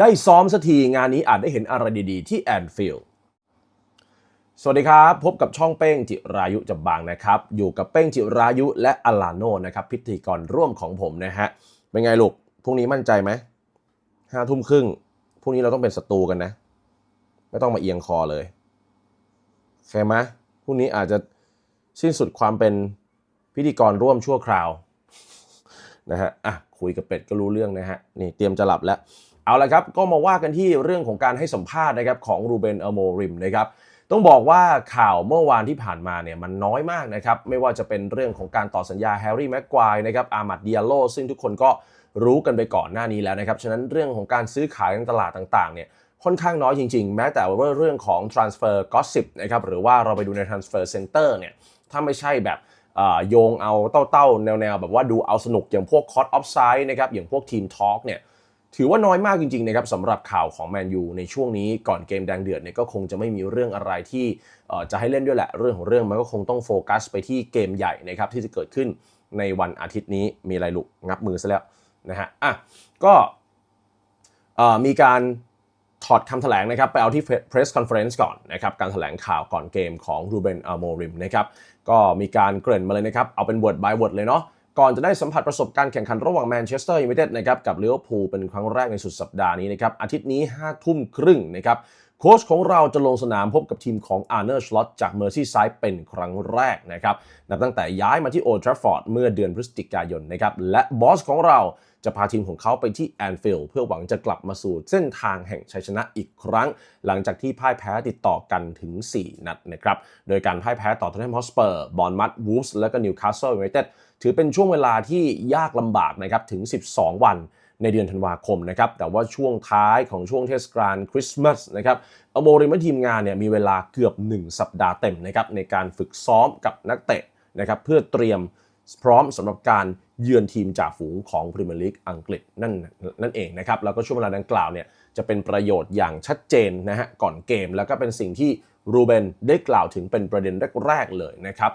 ได้ซ้อมสักทีงานนี้อาจได้เห็นอะไรดีๆ ที่แอนฟิลด์สวัสดีครับ พบกับช่องเป้งจิรายุจับบางนะครับ อยู่กับเป้งจิรายุและอลาโนนะครับ พิธีกรร่วมของผมนะฮะ เป็นไงลูก พรุ่งนี้มั่นใจไหมห้าทุ่มครึ่ง พรุ่งนี้เราต้องเป็นศัตรูกันนะ ไม่ต้องมาเอียงคอเลยใช่ไหมพรุ่งนี้อาจจะสิ้นสุดความเป็นพิธีกรร่วมชั่วคราวนะฮะ อะ คุยกับเป็ดก็รู้เรื่องนะฮะ นี่เตรียมจะหลับแล้ว เอาละครับก็มาว่ากันที่เรื่องของการให้สัมภาษณ์นะครับของรูเบนอโมริมนะครับต้องบอกว่าข่าวเมื่อวานที่ผ่านมาเนี่ยมันน้อยมากนะครับไม่ว่าจะเป็นเรื่องของการต่อสัญญาแฮร์รี่แม็กควายนะครับอามัดเดียโลซึ่งทุกคนก็รู้กันไปก่อนหน้านี้แล้วนะครับ ฉะนั้นเรื่องของการซื้อขายในตลาดต่างๆเนี่ยค่อนข้างน้อยจริงๆ แม้แต่ว่าเรื่องของ transfer gossip นะครับหรือว่าเราไปดูใน transfer center เนี่ยถ้าไม่ใช่แบบโยงเอาเต้าๆ แนวๆ แบบว่าดูเอาสนุกอย่างพวก cot offside นะครับอย่างพวก team talk เนี่ย ถือว่าน้อยมากจริงๆนะครับสำหรับข่าวของแมนยูในช่วงนี้ก่อนเกมแดงเดือดเนี่ยก็คงจะไม่มีเรื่องอะไรที่จะให้เล่นด้วยแหละ เรื่องของเรื่องมันก็คงต้องโฟกัสไปที่เกมใหญ่นะครับที่จะเกิดขึ้นในวันอาทิตย์นี้มีอะไรลุกงับมือซะแล้วนะฮะอะก็มีการถอดคำแถลงนะครับไปเอาที่ press conference ก่อนนะครับการแถลงข่าวก่อนเกมของรูเบนอาโมริมนะครับก็มีการเกริ่นมาเลยนะครับเอาเป็น word by word เลยเนาะ ก่อนจะได้สัมผัสประสบการณ์แข่งขันระหว่างแมนเชสเตอร์ยูไนเต็ดนะครับกับลิเวอร์พูลเป็นครั้งแรกในสุดสัปดาห์นี้นะครับอาทิตย์นี้5ทุ่มครึ่งนะครับ โค้ชของเราจะลงสนามพบกับทีมของอาร์เนอร์ชลอตจากเมอร์ซี่ไซด์เป็นครั้งแรกนะครับ นับตั้งแต่ย้ายมาที่โอทราฟอร์ดเมื่อเดือนพฤศจิกายนนะครับ และบอสของเราจะพาทีมของเขาไปที่แอนฟิลด์เพื่อหวังจะกลับมาสู่เส้นทางแห่งชัยชนะอีกครั้ง หลังจากที่พ่ายแพ้ติดต่อกันถึง 4 นัดนะครับ โดยการพ่ายแพ้ต่อท o ท n น a m ฮอสเปอร์บอลมัดวูฟส์และก็นิวคาสเซิลยูไนเต็ดถือเป็นช่วงเวลาที่ยากลำบากนะครับถึง 12 วัน ในเดือนธันวาคมนะครับแต่ว่าช่วงท้ายของช่วงเทศกาลคริสต์มาสนะครับอโมริมและทีมงานเนี่ยมีเวลาเกือบ 1 สัปดาห์เต็มนะครับในการฝึกซ้อมกับนักเตะนะครับเพื่อเตรียมพร้อมสำหรับการเยือนทีมจ่าฝูงของพรีเมียร์ลีกอังกฤษนั่นนั่นเองนะครับแล้วก็ช่วงเวลาดังกล่าวเนี่ยจะเป็นประโยชน์อย่างชัดเจนนะฮะก่อนเกม แล้วก็เป็นสิ่งที่รูเบนได้กล่าวถึงเป็นประเด็นแรกๆเลยนะครับ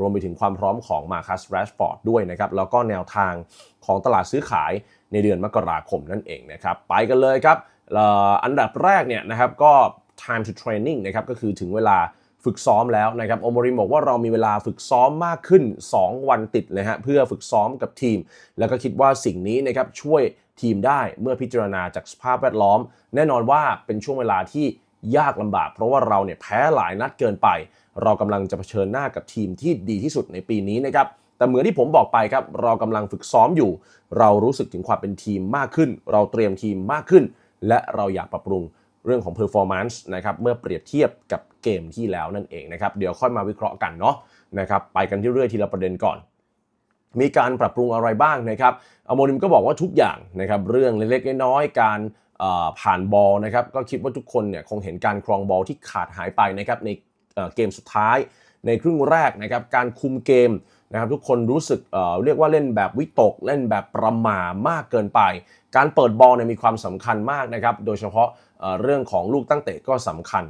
รวมไปถึงความพร้อมของมาคัสแรชฟอร์ดด้วยนะครับแล้วก็แนวทางของตลาดซื้อขาย ในเดือนมกราคมนั่นเองนะครับ ไปกันเลยครับอันดับแรกเนี่ยนะครับก็ time to training นะครับก็คือถึงเวลาฝึกซ้อมแล้วนะครับโอมริมบอกว่าเรามีเวลาฝึกซ้อมมากขึ้น 2 วันติดเลยฮะเพื่อฝึกซ้อมกับทีม แล้วก็คิดว่าสิ่งนี้นะครับช่วยทีมได้เมื่อพิจารณาจากสภาพแวดล้อม แน่นอนว่าเป็นช่วงเวลาที่ยากลำบาก เพราะว่าเราเนี่ยแพ้หลายนัดเกินไป เรากำลังจะเผชิญหน้ากับทีมที่ดีที่สุดในปีนี้นะครับ แต่เหมือนที่ผมบอกไปครับ เรากำลังฝึกซ้อมอยู่ เรารู้สึกถึงความเป็นทีมมากขึ้น เราเตรียมทีมมากขึ้น และเราอยากปรับปรุงเรื่องของ performance นะครับเมื่อเปรียบเทียบกับเกมที่แล้วนั่นเองนะครับเดี๋ยวค่อยมาวิเคราะห์กันเนาะนะครับไปกันที่เรื่อยทีละประเด็นก่อน มีการปรับปรุงอะไรบ้างนะครับอโมนิมก็บอกว่าทุกอย่างนะครับเรื่องเล็กๆน้อยๆการผ่านบอลนะครับก็คิดว่าทุกคนเนี่ยคงเห็นการครองบอลที่ขาดหายไปนะครับในเกมสุดท้ายในครึ่งแรกนะครับการคุมเกม นะครับทุกคนรู้สึกเเรียกว่าเล่นแบบวิตก เล่นแบบประหม่ามากเกินไป การเปิดบอลเนี่ยมีความสำคัญมากนะครับโดยเฉพาะเรื่องของลูกตั้งเตะก็สำคัญ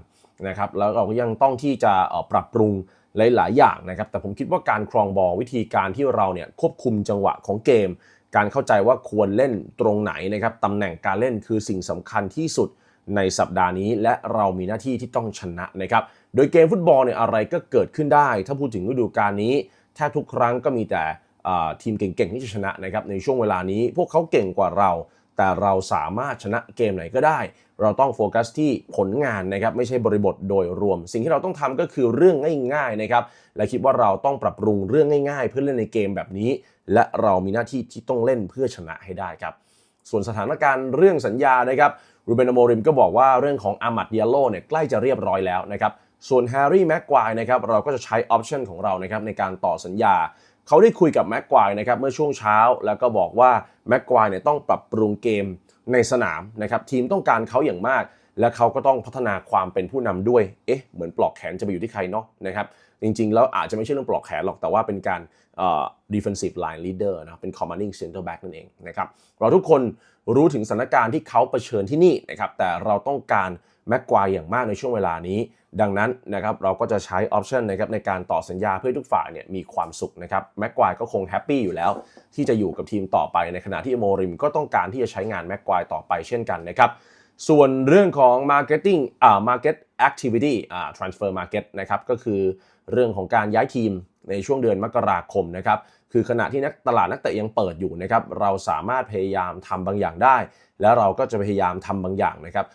นะครับแล้วเราก็ยังต้องที่จะปรับปรุงหลาย ๆ อย่างนะครับ แต่ผมคิดว่าการครองบอลวิธีการที่เราเนี่ยควบคุมจังหวะของเกม การเข้าใจว่าควรเล่นตรงไหนนะครับตำแหน่งการเล่นคือสิ่งสำคัญที่สุดในสัปดาห์นี้ และเรามีหน้าที่ที่ต้องชนะนะครับ โดยเกมฟุตบอลเนี่ยอะไรก็เกิดขึ้นได้ ถ้าพูดถึงฤดูกาลนี้ แทบทุกครั้งก็มีแต่ทีมเก่งๆที่จะชนะนะครับในช่วงเวลานี้พวกเขาเก่งกว่าเรา แต่เราสามารถชนะเกมไหนก็ได้ เราต้องโฟกัสที่ผลงานนะครับไม่ใช่บริบทโดยรวม สิ่งที่เราต้องทำก็คือเรื่องง่ายๆนะครับและคิดว่าเราต้องปรับปรุงเรื่องง่ายๆ เพื่อเล่นในเกมแบบนี้ และเรามีหน้าที่ที่ต้องเล่นเพื่อชนะให้ได้ครับส่วนสถานการณ์เรื่องสัญญานะครับรูเบนโมริมก็บอกว่าเรื่องของอามัดเดียโลเนี่ยใกล้จะเรียบร้อยแล้วนะครับ ส่วนแฮร์รี่แม็กควายนะครับเราก็จะใช้ออปชันของเรานะครับในการต่อสัญญา เขาได้คุยกับแม็กควายนะครับเมื่อช่วงเช้า แล้วก็บอกว่าแม็กควายเนี่ยต้องปรับปรุงเกมในสนามนะครับทีมต้องการเขาอย่างมาก และเขาก็ต้องพัฒนาความเป็นผู้นำด้วยเอ๊ะเหมือนปลอกแขนจะไปอยู่ที่ใครเนาะนะครับจริงๆ แล้วอาจจะไม่ใช่เรื่องปลอกแขนหรอกแต่ว่าเป็นการ defensive line leader นะเป็น commanding center back นั่นเองนะครับเราทุกคนรู้ถึงสถานการณ์ที่เขาเผชิญที่นี่นะครับแต่เราต้องการแม็กควายอย่างมากในช่วงเวลานี้ ดังนั้นนะครับเราก็จะใช้ออปชันนะครับในการต่อสัญญาเพื่อทุกฝ่ายเนี่ยมีความสุขนะครับแม็กควายก็คงแฮปปี้อยู่แล้ว ที่จะอยู่กับทีมต่อไปในขณะที่โมริมก็ต้องการที่จะใช้งานแม็กควายต่อไปเช่นกันนะครับส่วนเรื่องของ marketing อ่า market activity อ่า transfer market นะครับก็คือเรื่องของการย้ายทีมในช่วงเดือนมกราคมนะครับคือขณะที่นักตลาดนักเตะยังเปิดอยู่นะครับเราสามารถพยายามทำบางอย่างได้ แล้วเราก็จะพยายามทำบางอย่างนะครับ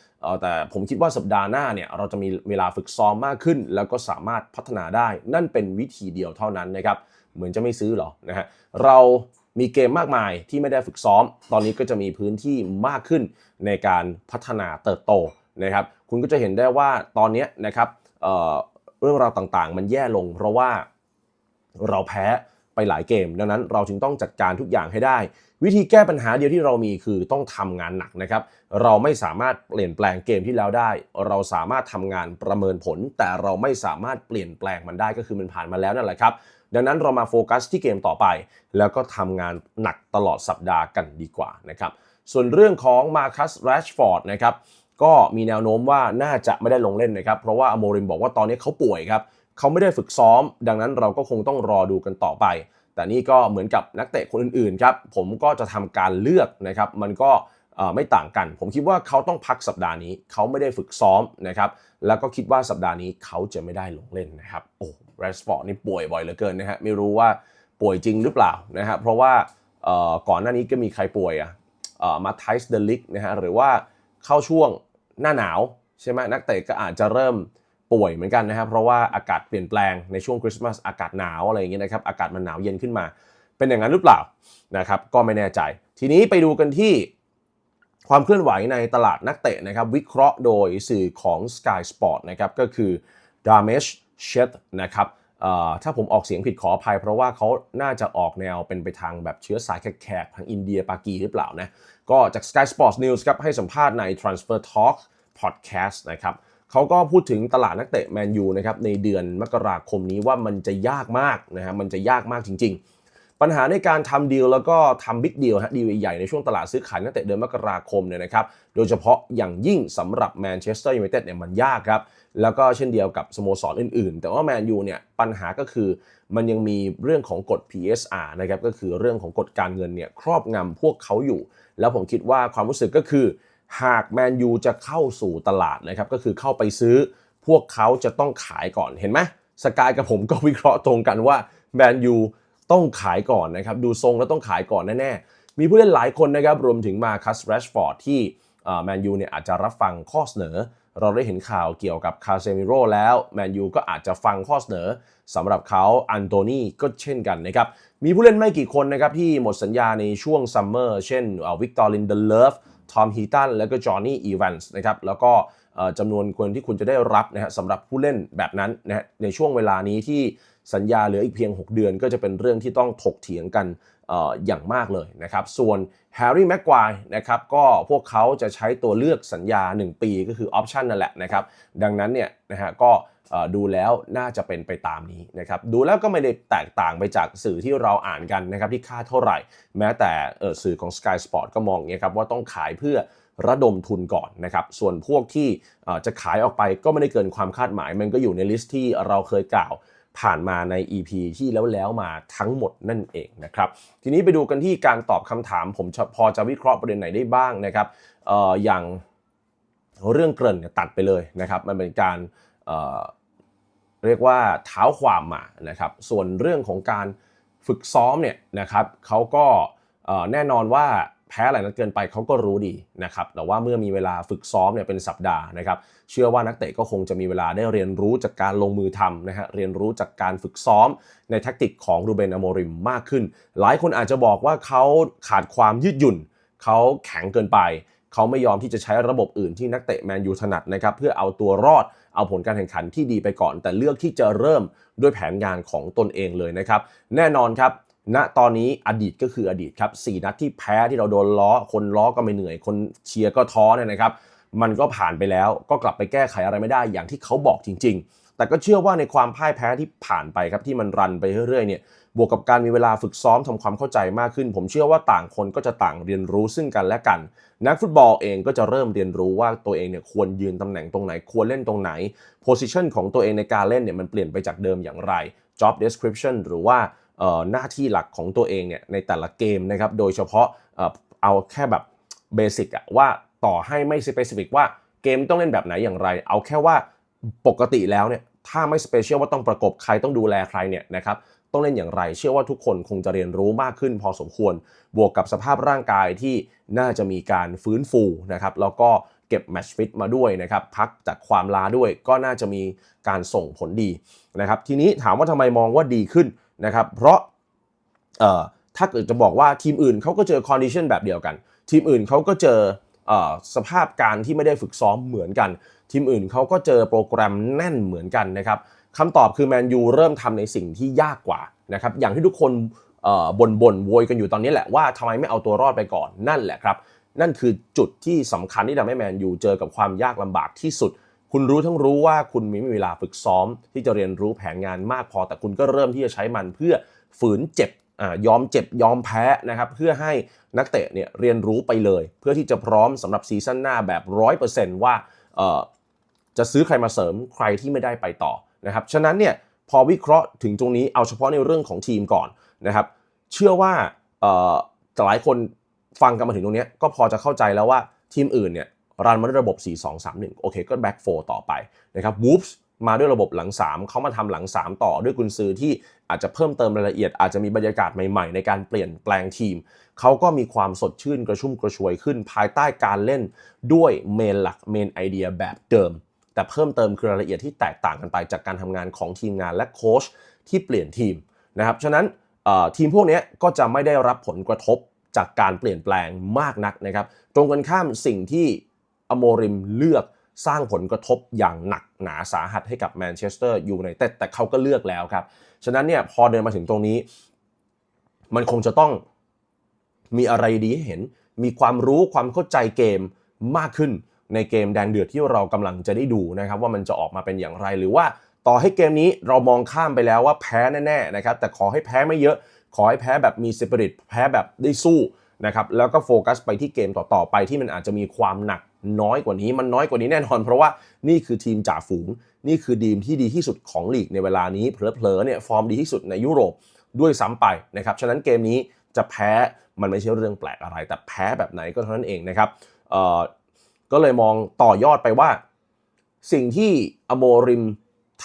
แต่ผมคิดว่าสัปดาห์หน้าเนี่ยเราจะมีเวลาฝึกซ้อมมากขึ้น แล้วก็สามารถพัฒนาได้ นั่นเป็นวิธีเดียวเท่านั้นนะครับเหมือนจะไม่ซื้อหรอนะฮะเรามีเกมมากมายที่ไม่ได้ฝึกซ้อม ตอนนี้ก็จะมีพื้นที่มากขึ้นในการพัฒนาเติบโตนะครับ คุณก็จะเห็นได้ว่าตอนนี้นะครับเเรื่องราวต่างๆ มันแย่ลง เพราะว่าเราแพ้ ไปหลายเกม ดังนั้นเราจึงต้องจัดการทุกอย่างให้ได้ วิธีแก้ปัญหาเดียวที่เรามีคือต้องทำงานหนักนะครับ เราไม่สามารถเปลี่ยนแปลงเกมที่แล้วได้ เราสามารถทำงานประเมินผล แต่เราไม่สามารถเปลี่ยนแปลงมันได้ก็คือมันผ่านมาแล้วนั่นแหละครับดังนั้นเรามาโฟกัสที่เกมต่อไป แล้วก็ทำงานหนักตลอดสัปดาห์กันดีกว่านะครับ ส่วนเรื่องของมาคัสแรชฟอร์ดนะครับ ก็มีแนวโน้มว่าน่าจะไม่ได้ลงเล่นนะครับ เพราะว่าอโมริมบอกว่าตอนนี้เขาป่วยครับ เขาไม่ได้ฝึกซ้อม ดังนั้นเราก็คงต้องรอดูกันต่อไป แต่นี่ก็เหมือนกับนักเตะคนอื่นๆครับผมก็จะทำการเลือกนะครับมันก็ไม่ต่างกัน ผมคิดว่าเขาต้องพักสัปดาห์นี้ เขาไม่ได้ฝึกซ้อมนะครับแล้วก็คิดว่าสัปดาห์นี้เขาจะไม่ได้ลงเล่นนะครับโอ้แรชฟอร์ดนี่ป่วยบ่อยเหลือเกินนะฮะไม่รู้ว่าป่วยจริงหรือเปล่านะฮะเพราะว่าก่อนหน้านี้ก็มีใครป่วยอะเอ่อมาไทส์เดลิกนะฮะหรือว่าเข้าช่วงหน้าหนาวใช่ไหมนักเตะก็อาจจะเริ่ม ป่วยเหมือนกันนะครับเพราะว่าอากาศเปลี่ยนแปลงในช่วงคริสต์มาสอากาศหนาวอะไรอย่างเงี้ยนะครับอากาศมันหนาวเย็นขึ้นมา เป็นอย่างนั้นหรือเปล่านะครับก็ไม่แน่ใจ ทีนี้ไปดูกันที่ความเคลื่อนไหวในตลาดนักเตะนะครับวิเคราะห์โดยสื่อของ Sky Sport นะครับก็คือดา m เมชเชตนะครับถ้าผมออกเสียงผิดขออภัย เพราะว่าเขาน่าจะออกแนวเป็นไปทางแบบเชื้อสายแขกๆทางอินเดียปากีหรือเปล่านะก็จาก Sky Sports News ครับให้สัมภาษณ์ใน Transfer Talk Podcast นะครับ เขาก็พูดถึงตลาดนักเตะแมนยูนะครับในเดือนมกราคมนี้ว่ามันจะยากมากนะฮะมันจะยากมากจริง ๆ ปัญหาในการทำดีลแล้วก็ทำบิ๊กดีลฮะดีลใหญ่ในช่วงตลาดซื้อขายนักเตะเดือนมกราคมเนี่ยนะครับโดยเฉพาะอย่างยิ่งสำหรับแมนเชสเตอร์ยูไนเต็ดเนี่ยมันยากครับแล้วก็เช่นเดียวกับสโมสรอื่นๆ แต่ว่าแมนยูเนี่ยปัญหาก็คือมันยังมีเรื่องของกฎ PSR นะครับก็คือเรื่องของกฎการเงินเนี่ยครอบงำพวกเขาอยู่ แล้วผมคิดว่าความรู้สึกก็คือ หากแมนยูจะเข้าสู่ตลาดนะครับก็คือเข้าไปซื้อพวกเขาจะต้องขายก่อนเห็นไหมสกายกับผมก็วิเคราะห์ตรงกันว่าแมนยูต้องขายก่อนนะครับดูทรงแล้วต้องขายก่อนแน่ๆมีผู้เล่นหลายคนนะครับรวมถึงมาคัสแรชฟอร์ดที่แมนยูเนี่ยอาจจะรับฟังข้อเสนอ เราได้เห็นข่าวเกี่ยวกับคาเซมิโร่แล้วแมนยูก็อาจจะฟังข้อเสนอสำหรับเขาอันโตนีก็เช่นกันนะครับ มีผู้เล่นไม่กี่คนนะครับที่หมดสัญญาในช่วงซัมเมอร์เช่นวิกตอร์ลินเดเลฟทอมฮีตันและก็จอห์นนี่อีแวนส์นะครับแล้วก็จำนวนคนที่คุณจะได้รับนะฮะสำหรับผู้เล่นแบบนั้นนะฮะในช่วงเวลานี้ที่ สัญญาเหลืออีกเพียง 6 เดือน ก็จะเป็นเรื่องที่ต้องถกเถียงกันอย่างมากเลยนะครับ ส่วนแฮร์รี่แม็กควายนะครับก็พวกเขาจะใช้ตัวเลือกสัญญา 1 ปีก็คือออปชันนั่นแหละนะครับ ดังนั้นเนี่ยนะฮะก็ดูแล้วน่าจะเป็นไปตามนี้นะครับ ดูแล้วก็ไม่ได้แตกต่างไปจากสื่อที่เราอ่านกันนะครับที่ค่าเท่าไหร่ แม้แต่สื่อของ Sky Sport ก็มองอย่างเงี้ยครับว่าต้องขายเพื่อระดมทุนก่อนนะครับ ส่วนพวกที่จะขายออกไปก็ไม่ได้เกินความคาดหมาย มันก็อยู่ในลิสต์ที่เราเคยกล่าว ผ่านมาใน EP ที่แล้วแล้วมาทั้งหมดนั่นเองนะครับทีนี้ไปดูกันที่การตอบคำถาม ผมพอจะวิเคราะห์ประเด็นไหนได้บ้างนะครับอออย่างเรื่องเกริ่นเนี่ยตัดไปเลยนะครับ มันเป็นการเเรียกว่าเท้าความมานะครับ ส่วนเรื่องของการฝึกซ้อมเนี่ยนะครับเขาก็แน่นอนว่า แพ้อะไรนั้นเกินไปเขาก็รู้ดีนะครับแต่ว่าเมื่อมีเวลาฝึกซ้อมเนี่ยเป็นสัปดาห์นะครับเชื่อว่านักเตะก็คงจะมีเวลาได้เรียนรู้จากการลงมือทำนะฮะเรียนรู้จากการฝึกซ้อมในแทคติกของรูเบนอโมริมมากขึ้น หลายคนอาจจะบอกว่าเขาขาดความยืดหยุ่นเขาแข็งเกินไปเขาไม่ยอมที่จะใช้ระบบอื่นที่นักเตะแมนยูถนัดนะครับเพื่อเอาตัวรอดเอาผลการแข่งขันที่ดีไปก่อน แต่เลือกที่จะเริ่มด้วยแผนงานของตนเองเลยนะครับ แน่นอนครับ ณตอนนี้อดีตก็คืออดีตครับ4นัดที่แพ้ที่เราโดนล้อ คนล้อก็ไม่เหนื่อย คนเชียร์ก็ท้อเนี่ยนะครับ มันก็ผ่านไปแล้วก็กลับไปแก้ไขอะไรไม่ได้อย่างที่เขาบอกจริง ๆ แต่ก็เชื่อว่าในความพ่ายแพ้ที่ผ่านไปครับที่มันรันไปเรื่อยๆเนี่ยบวกกับการมีเวลาฝึกซ้อมทำความเข้าใจมากขึ้น ผมเชื่อว่าต่างคนก็จะต่างเรียนรู้ซึ่งกันและกัน นักฟุตบอลเองก็จะเริ่มเรียนรู้ว่าตัวเองเนี่ยควรยืนตำแหน่งตรงไหน ควรเล่นตรงไหนโพสิชันของตัวเองในการเล่นเนี่ยมันเปลี่ยนไปจากเดิมอย่างไร job description หรือว่า หน้าที่หลักของตัวเองเนี่ยในแต่ละเกมนะครับโดยเฉพาะเอาแค่แบบเบสิกอะว่าต่อให้ไม่สเปซิฟิกว่าเกมต้องเล่นแบบไหนอย่างไร เอาแค่ว่าปกติแล้วเนี่ยถ้าไม่สเปเชียลว่าต้องประกบใครต้องดูแลใครเนี่ยนะครับต้องเล่นอย่างไร เชื่อว่าทุกคนคงจะเรียนรู้มากขึ้นพอสมควร บวกกับสภาพร่างกายที่น่าจะมีการฟื้นฟูนะครับแล้วก็เก็บแมชฟิตมาด้วยนะครับพักจากความล้าด้วยก็น่าจะมีการส่งผลดีนะครับทีนี้ถามว่าทำไมมองว่าดีขึ้น นะครับเพราะถ้าเกิดจะบอกว่าทีมอื่นเขาก็เจอคอนดิชันแบบเดียวกัน ทีมอื่นเขาก็เจอสภาพการที่ไม่ได้ฝึกซ้อมเหมือนกัน ทีมอื่นเขาก็เจอโปรแกรมแน่นเหมือนกันนะครับคำตอบคือแมนยูเริ่มทำในสิ่งที่ยากกว่านะครับอย่างที่ทุกคนบ่นบ่นโวยกันอยู่ตอนนี้แหละว่าทำไมไม่เอาตัวรอดไปก่อนนั่นแหละครับ นั่นคือจุดที่สำคัญที่ทำให้แมนยูเจอกับความยากลำบากที่สุด คุณรู้ทั้งรู้ว่าคุณมีไม่มีเวลาฝึกซ้อม ที่จะเรียนรู้แผนงานมากพอ แต่คุณก็เริ่มที่จะใช้มันเพื่อฝืนเจ็บยอมเจ็บยอมแพ้นะครับเพื่อให้นักเตะเนี่ยเรียนรู้ไปเลย เพื่อที่จะพร้อมสำหรับซีซั่นหน้าแบบร้อยเปอร์เซนต์ว่าจะซื้อใครมาเสริมใครที่ไม่ได้ไปต่อนะครับฉะนั้นเนี่ยพอวิเคราะห์ถึงตรงนี้เอาเฉพาะในเรื่องของทีมก่อนนะครับ เชื่อว่าหลายคนฟังกันมาถึงตรงนี้ก็พอจะเข้าใจแล้วว่าทีมอื่นเนี่ย รันมาด้วยระบบ 4-2-3-1 โอเค ก็แบ็กโฟต่อไปนะครับวูฟส์มาด้วยระบบหลัง 3 เขามาทำหลัง 3 ต่อด้วยกุนซือที่อาจจะเพิ่มเติมรายละเอียด อาจจะมีบรรยากาศใหม่ๆ ในการเปลี่ยนแปลงทีม เขาก็มีความสดชื่นกระชุ่มกระชวยขึ้น ภายใต้การเล่นด้วยเมนหลักเมนไอเดียแบบเดิม แต่เพิ่มเติมคือรายละเอียดที่แตกต่างกันไปจากการทำงานของทีมงานและโค้ชที่เปลี่ยนทีมนะครับฉะนั้นทีมพวกนี้ก็จะไม่ได้รับผลกระทบจากการเปลี่ยนแปลงมากนักนะครับ ตรงกันข้ามสิ่งที่ อโมริมเลือกสร้างผลกระทบอย่างหนักหนาสาหัสให้กับแมนเชสเตอร์ยูไนเต็ดแต่เขาก็เลือกแล้วครับ ฉะนั้นเนี่ยพอเดินมาถึงตรงนี้ มันคงจะต้องมีอะไรดีให้เห็น มีความรู้ความเข้าใจเกมมากขึ้นในเกมแดงเดือดที่เรากำลังจะได้ดูนะครับว่ามันจะออกมาเป็นอย่างไรหรือว่าต่อให้เกมนี้เรามองข้ามไปแล้วว่าแพ้แน่ๆนะครับแต่ขอให้แพ้ไม่เยอะ ขอให้แพ้แบบมีสปิริตแพ้แบบได้สู้ นะครับแล้วก็โฟกัสไปที่เกมต่อๆไปที่มันอาจจะมีความหนักน้อยกว่านี้มันน้อยกว่านี้แน่นอน เพราะว่านี่คือทีมจ่าฝูง นี่คือทีมที่ดีที่สุดของลีกในเวลานี้เพลอๆเนี่ยฟอร์มดีที่สุดในยุโรปด้วยซ้ำไปนะครับฉะนั้นเกมนี้จะแพ้มันไม่ใช่เรื่องแปลกอะไร แต่แพ้แบบไหนก็เท่านั้นเองนะครับก็เลยมองต่อยอดไปว่า สิ่งที่อโมริม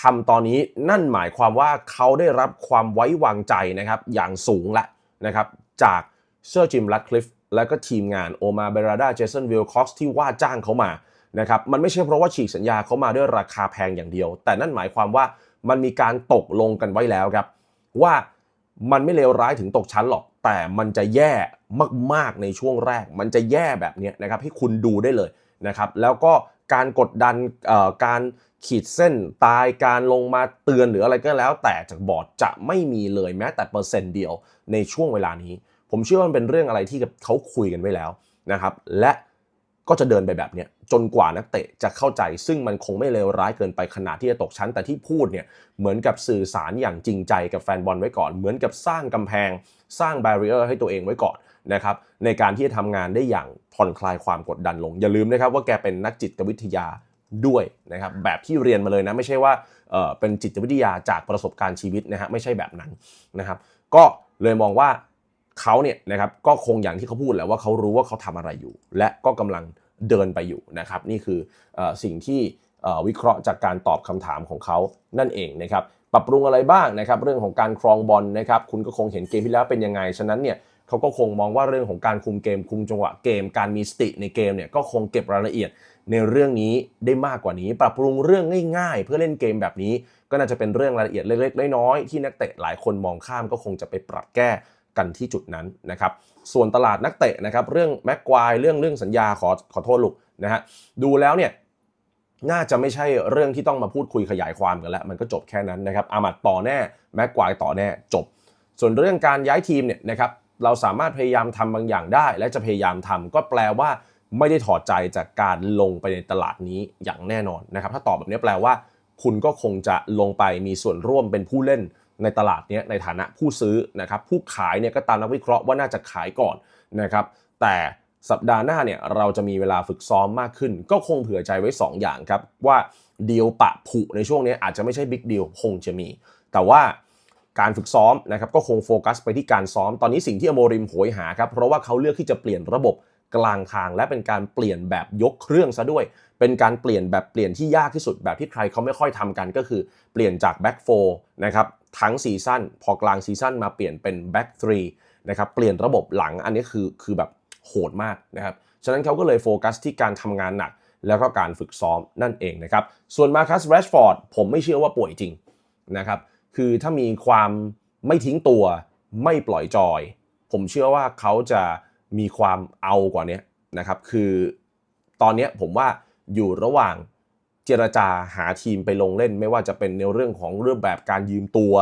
ทำตอนนี้นั่นหมายความว่าเขาได้รับความไว้วางใจนะครับอย่างสูงและนะครับจาก เซอร์จิมลัดคลิฟและก็ทีมงานโอมาเบราดาเจสันวิลคอกซ์ที่ว่าจ้างเขามานะครับมันไม่ใช่เพราะว่าฉีกสัญญาเขามาด้วยราคาแพงอย่างเดียว แต่นั่นหมายความว่ามันมีการตกลงกันไว้แล้วครับ ว่ามันไม่เลวร้ายถึงตกชั้นหรอก แต่มันจะแย่มากๆในช่วงแรก มันจะแย่แบบนี้นะครับให้คุณดูได้เลยนะครับแล้วก็การกดดันการขีดเส้นตายการลงมาเตือนหรืออะไรก็แล้ว แต่จากบอร์ดจะไม่มีเลยแม้แต่เปอร์เซ็นต์เดียวในช่วงเวลานี้ ผมเชื่อว่ามันเป็นเรื่องอะไรที่เขาคุยกันไว้แล้วนะครับและก็จะเดินไปแบบนี้จนกว่านักเตะจะเข้าใจ ซึ่งมันคงไม่เลวร้ายเกินไปขนาดที่จะตกชั้น แต่ที่พูดเนี่ยเหมือนกับสื่อสารอย่างจริงใจกับแฟนบอลไว้ก่อน เหมือนกับสร้างกำแพง สร้างบารีเออร์ให้ตัวเองไว้ก่อนนะครับในการที่จะทำงานได้อย่างผ่อนคลายความกดดันลง อย่าลืมนะครับว่าแกเป็นนักจิตวิทยาด้วยนะครับแบบที่เรียนมาเลยนะไม่ใช่ว่าเออเป็นจิตวิทยาจากประสบการณ์ชีวิตนะฮะไม่ใช่แบบนั้นนะครับก็เลยมองว่า เขาเนี่ยนะครับก็คงอย่างที่เขาพูดแหละว่าเขารู้ว่าเขาทำอะไรอยู่ และก็กำลังเดินไปอยู่นะครับ นี่คืออสิ่งที่วิเคราะห์จากการตอบคำถามของเขานั่นเองนะครับปรับปรุงอะไรบ้างนะครับ เรื่องของการครองบอลนะครับ คุณก็คงเห็นเกมที่แล้วเป็นยังไง ฉะนั้นเนี่ยเขาก็คงมองว่าเรื่องของการคุมเกม คุมจังหวะเกม การมีสติในเกมเนี่ยก็คงเก็บรายละเอียดในเรื่องนี้ได้มากกว่านี้ ปรับปรุงเรื่องง่าย ๆ เพื่อเล่นเกมแบบนี้ ก็น่าจะเป็นเรื่องรายละเอียดเล็กๆน้อยๆที่นักเตะหลายคนมองข้ามก็คงจะไปปรับแก้ กันที่จุดนั้นนะครับส่วนตลาดนักเตะนะครับเรื่องแม็กควายเรื่องเรื่องสัญญาขอขอโทษลูกนะฮะดูแล้วเนี่ยน่าจะไม่ใช่เรื่องที่ต้องมาพูดคุยขยายความกันแล้วมันก็จบแค่นั้นนะครับอามัดต่อแน่แม็กควายต่อแน่จบ ส่วนเรื่องการย้ายทีมเนี่ยนะครับเราสามารถพยายามทำบางอย่างได้ และจะพยายามทำก็แปลว่าไม่ได้ถอดใจจากการลงไปในตลาดนี้อย่างแน่นอนนะครับถ้าตอบแบบนี้แปลว่า คุณก็คงจะลงไปมีส่วนร่วมเป็นผู้เล่น ในตลาดนี้ในฐานะผู้ซื้อนะครับผู้ขายเนี่ยก็ตามนักวิเคราะห์ว่าน่าจะขายก่อนนะครับแต่สัปดาห์หน้าเนี่ยเราจะมีเวลาฝึกซ้อมมากขึ้น ก็คงเผื่อใจไว้ 2 อย่างครับ ว่าดีลปะผุในช่วงนี้อาจจะไม่ใช่บิ๊กดีลคงจะมี แต่ว่าการฝึกซ้อมนะครับก็คงโฟกัสไปที่การซ้อม ตอนนี้สิ่งที่อโมริมโหยหาครับ เพราะว่าเขาเลือกที่จะเปลี่ยนระบบกลางทาง และเป็นการเปลี่ยนแบบยกเครื่องซะด้วย เป็นการเปลี่ยนแบบเปลี่ยนที่ยากที่สุดแบบที่ใครเขาไม่ค่อยทำกันก็คือ เปลี่ยนจากแบ็กโฟนะครับ ทั้งซีซั่นพอกลางซีซั่นมาเปลี่ยนเป็นแบ็กทรีนะครับเปลี่ยนระบบหลังอันนี้คือคือแบบโหดมากนะครับฉะนั้นเขาก็เลยโฟกัสที่การทำงานหนัก แล้วก็การฝึกซ้อมนั่นเองนะครับส่วนมาคัสแรชฟอร์ดผมไม่เชื่อว่าป่วยจริงนะครับคือถ้ามีความไม่ทิ้งตัวไม่ปล่อยจอย ผมเชื่อว่าเขาจะมีความเอากว่านี้นะครับคือตอนนี้ผมว่าอยู่ระหว่าง เจรจาหาทีมไปลงเล่น ไม่ว่าจะเป็นในเรื่องของเรื่องแบบการยืมตัว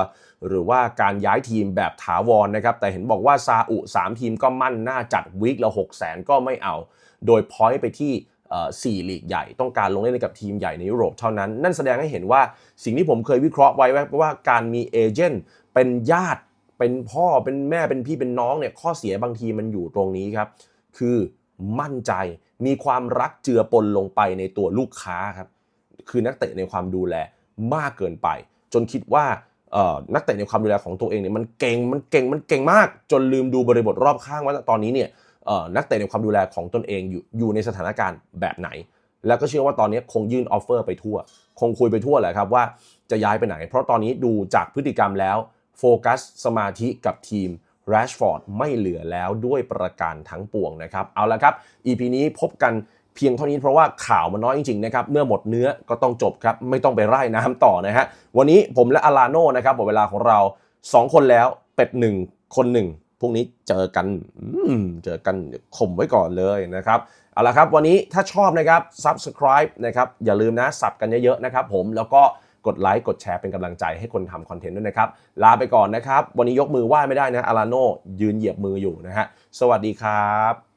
หรือว่าการย้ายทีมแบบถาวรนะครับ แต่เห็นบอกว่าซาอุ 3 ทีมก็มั่นหน้าจัดวีคละ6 0แสนก็ไม่เอา โดยพอยต์ไปที่สี่ลีกใหญ่ต้องการลงเล่นกับทีมใหญ่ในยุโรปเท่านั้น นั่นแสดงให้เห็นว่าสิ่งที่ผมเคยวิเคราะห์ไว้ว่าการมีเอเจนต์เป็นญาติเป็นพ่อเป็นแม่เป็นพี่เป็นน้องเนี่ยข้อเสียบางทีมันอยู่ตรงนี้ครับ คือมั่นใจมีความรักเจือปนลงไปในตัวลูกค้าครับ คือนักเตะในความดูแลมากเกินไป จนคิดว่านักเตะในความดูแลของตัวเองเนี่ยมันเก่งมันเก่งมันเก่งมาก จนลืมดูบริบทรอบข้างว่าตอนนี้เนี่ยนักเตะในความดูแลของตนเองอยู่อยู่ในสถานการณ์แบบไหน แล้วก็เชื่อว่าตอนนี้คงยื่นออฟเฟอร์ไปทั่ว คงคุยไปทั่วแหละครับว่าจะย้ายไปไหน เพราะตอนนี้ดูจากพฤติกรรมแล้วโฟกัสสมาธิกับทีมแรชฟอร์ดไม่เหลือแล้วด้วยประการทั้งปวงนะครับ เอาละครับ EP นี้พบกัน เพียงเท่านี้เพราะว่าข่าวมันน้อยจริงๆนะครับ เมื่อหมดเนื้อก็ต้องจบครับ ไม่ต้องไปไล่น้ำต่อนะฮะ วันนี้ผมและอาลาโน่นะครับหมดเวลาของเรา 2 คนแล้ว เป็ดหนึ่งคนหนึ่งพรุ่งนี้เจอกันเจอกันข่มไว้ก่อนเลยนะครับ เอาละครับ วันนี้ถ้าชอบนะครับ subscribe นะครับ อย่าลืมนะ สับกันเยอะๆนะครับ ผม แล้วก็กดไลค์ กดแชร์เป็นกำลังใจให้คนทำคอนเทนต์ด้วยนะครับ ลาไปก่อนนะครับ วันนี้ยกมือไหว้ไม่ได้นะอาราโนยืนเหยียบมืออยู่นะฮะ สวัสดีครับ